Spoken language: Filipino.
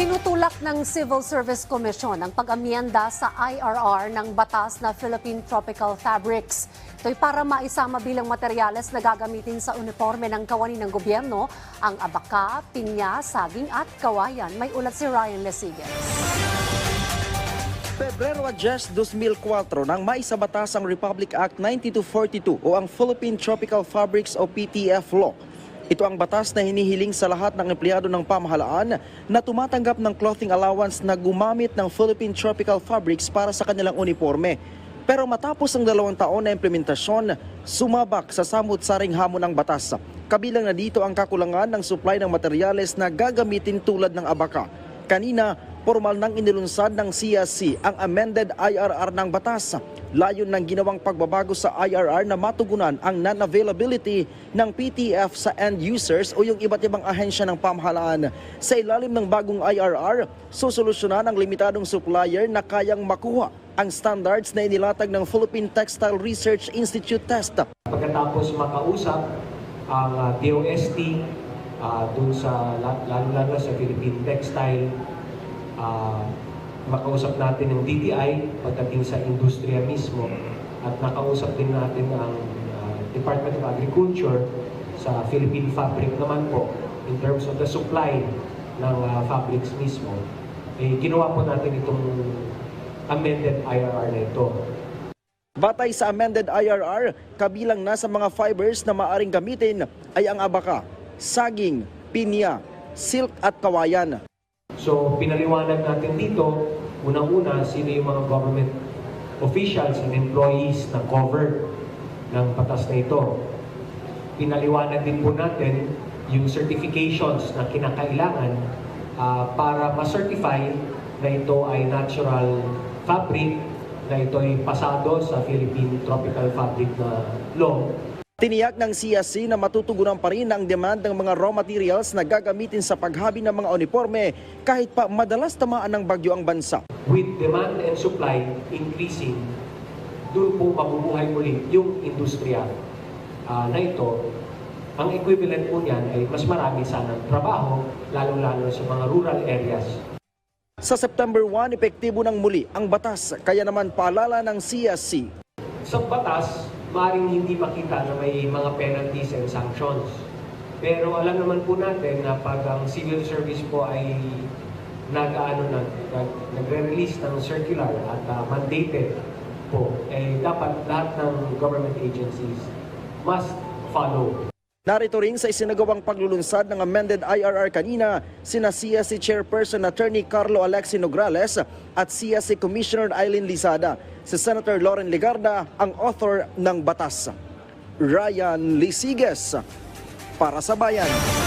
Tinutulak ng Civil Service Commission ang pag-amyenda sa IRR ng batas na Philippine Tropical Fabrics. Ito'y para maisama bilang materyales na gagamitin sa uniforme ng kawani ng gobyerno ang abaka, pinya, saging at kawayan. May ulat si Ryan Lesigas. Pebrero 10, 2004 nang maisabatas ang Republic Act 9242 o ang Philippine Tropical Fabrics o PTF Law. Ito ang batas na hinihiling sa lahat ng empleyado ng pamahalaan na tumatanggap ng clothing allowance na gumamit ng Philippine Tropical Fabrics para sa kanilang uniforme. Pero matapos ang dalawang taon na implementasyon, sumabak sa samut-saring hamon ng batas. Kabilang na dito ang kakulangan ng supply ng materyales na gagamitin tulad ng abaka. Kanina, formal nang inilunsad ng CSC ang amended IRR ng batas. Layon ng ginawang pagbabago sa IRR na matugunan ang non-availability ng PTF sa end users o yung iba't ibang ahensya ng pamahalaan. Sa ilalim ng bagong IRR, susolusyonan ang limitadong supplier na kayang makuha ang standards na inilatag ng Philippine Textile Research Institute test. Pagkatapos makausap ang uh, DOST uh, dun sa la- lalo-lalo sa Philippine Textile, uh, makausap natin ng DTI pagdating sa industriya mismo at nakausap din natin ang uh, Department of Agriculture sa Philippine Fabric naman po in terms of the supply ng uh, fabrics mismo. Eh, ginawa po natin itong amended IRR na ito. Batay sa amended IRR, kabilang na sa mga fibers na maaring gamitin ay ang abaka, saging, pinya, silk at kawayan. So, pinaliwanag natin dito, unang-una, sino yung mga government officials and employees na covered ng batas na ito. Pinaliwanag din po natin yung certifications na kinakailangan ah, para ma-certify na ito ay natural fabric, na ito ay pasado sa Philippine Tropical Fabric na law Tiniyak ng CSC na matutugunan pa rin ang demand ng mga raw materials na gagamitin sa paghabi ng mga uniforme kahit pa madalas tamaan ng bagyo ang bansa. with demand and supply increasing, doon po mabubuhay muli yung industriya ah, na ito. Ang equivalent po niyan ay mas marami sanang trabaho, lalong-lalo sa mga rural areas. Sa September 1, epektibo ng muli ang batas kaya naman paalala ng CSC Sa batas, maaaring hindi makita na may mga penalties and sanctions. Pero alam naman po natin na pag ang civil service po ay nag-ano nag, nag, nagre-release ng circular at ah, mandated po, eh dapat lahat ng government agencies must follow Narito rin sa isinagawang paglulunsad ng amended IRR kanina, sina CSC Chairperson Attorney Carlo Alexi Nograles at CSC Commissioner Eileen Lizada. Si Senator Lauren Ligarda ang author ng batas. Ryan Lisiges para sa Bayan.